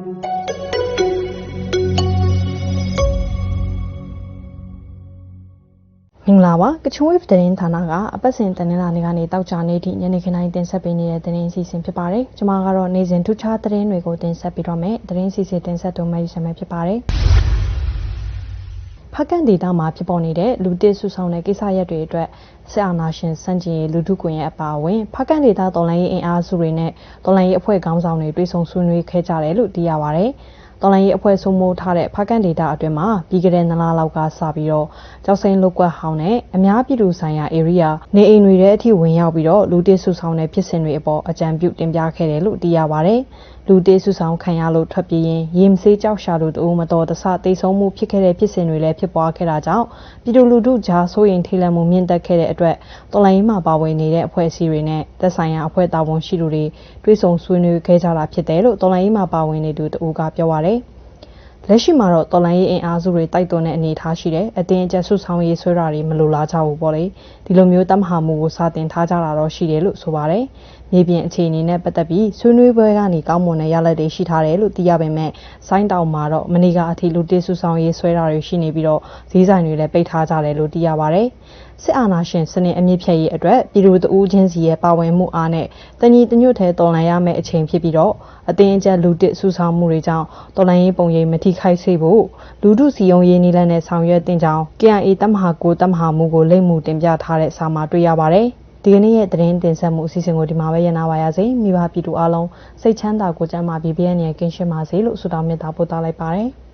မင်္ဂလာပါကချင်ဝေးသတင်းဌာနကအပတ်စဉ်တနင်္လာနေ့ကနေတောက်ကြနေ့ထိညနေခင်းတိုင်းတင်ဆက်ပေးနေတဲ့သတင်းအစီအစဉ်ဖြစ်ပါတယ်ကျွန်မကတော့နေ့စဉ်ထူးခြားသတင်းတွေကိုတင်ဆက်ပြီးတော့မယ်သတင်းစီစဉ်တင်ဆက်တော့မယ်ရမယ်ဖြစ်ပါတယ်ဖ က်ကန်ဒေတာမှာဖြစ်ပေါ်နေတဲ့လူတစ်ဆူဆောင်တဲ့ကိစ္စရပ်တွေအတွက်စစ်အာဏာရှင်စန့်ကျင်ရေးလူထုကွန်ရက်အပါအဝင်ဖက်ကန်ဒေတာတော်လိုင်းရေးအင်အားစုတွေနဲ့တော်လိုင်းရေးအဖွဲ့ခေါင်းဆောင်တွေတွေ့ဆုံဆွေးနွေးခဲ့ကြတယ်လို့သိရပါတယ်။တော်လိုင်းရေးအဖွဲ့ဆုံးမိုးထားတဲ့ဖားကန်ဒေတာအတွင်းမှာပြီးကြတဲ့နလားလောက်ကစပြီးတော့ကြောက်စိမ်းလုတ်ကွက်ဟောင်းနဲ့အများပြည်သူဆိုင်ရာ area နေအိမ်တွေထဲအထိဝင်ရောက်ပြီးတော့လူတစ်ဆူဆောင်တဲ့ဖြစ်စဉ်တွေအပေါ်အကြံပြုတင်ပြခဲ့တယ်လို့သိရပါဗျ။ လူတေးစုဆောင်ခံရလို့ထွက်ပြေးရင်ရေမစေးကြောက်ရှာလို့တူမတော်တဆတိတ်ဆုံးမှုဖြစ်ခဲ့တဲ့ဖြစ်စဉ်တွေလည်းဖြစ်ပွားခဲ့တာကြောင့်ပြည်သူလူထုကြားစိုးရိမ်ထိတ်လန့်မှုမြင့်တက်ခဲ့တဲ့အတွက်တော်လိုင်းမှာပါဝင်နေတဲ့အဖွဲ့အစည်းတွေနဲ့သက်ဆိုင်ရာအဖွဲ့တာဝန်ရှိသူတွေတွဲဆုံဆွေးနွေးခဲ့ကြတာဖြစ်တယ်လို့တော်လိုင်းမှာပါဝင်နေသူတူကပြောပါရယ်လက်ရှိမှာတော့တော်လိုင်းရေးအင်အားစုတွေတိုက်တွန်းတဲ့အနေအထားရှိတယ်အတင်းအကျပ်ဆုဆောင်ရေးဆွဲတာတွေမလိုလားကြဘူးပေါ့လေဒီလိုမျိုးတမဟာမှုကိုစတင်ထားကြတာတော့ရှိတယ်လို့ဆိုပါတယ် မြေပြင်အခြေအနေနဲ့ပတ်သက်ပြီးဆွေးနွေးပွဲကနေကောင်းမွန်တဲ့ရလဒ်တွေရှိထားတယ်လို့သိရပေမဲ့ဆိုင်းတောင်မှာတော့မနေ့ကအထီလူတစ်ဆုဆောင်ရေးဆွဲတာတွေရှိနေပြီးတော့ဈေးဆိုင်တွေလည်းပိတ်ထားကြတယ်လို့သိရပါတယ်စစ်အာဏာရှင်စနစ်အမြင့်ဖြတ်ရေးအတွက်ပြည်သူတအူးချင်းစီရဲ့ပါဝင်မှုအားနဲ့တညီတညွတ်ထဲတော်လှန်ရမယ့်အချိန်ဖြစ်ပြီးတော့အတင်းအကျပ်လူတစ်ဆူဆောင်းမှုတွေကြောင့်တော်လှန်ရေးပုံရိပ်မထိခိုက်စေဖို့လူထုစီယုံရေးနည်းလမ်းနဲ့ဆောင်ရွက်တင်ကြောင်း KIA တမဟာကိုတမဟာမှုကိုလိမ့်မှုတင်ပြထားတဲ့စာမှာတွေ့ရပါတယ်။ ဒီကနေ့ရဲ့သတင်းတင်ဆက်မှုအစီအစဉ်ကိုဒီမှာပဲရနာပါရစေ။မိဘပြည်သူအလုံးစိတ်ချမ်းသာကိုကြမ်းမာပြီးဘေးရန်ရကင်းရှင်းပါစေလို့ဆုတောင်းမေတ္တာပို့သလိုက်ပါတယ်။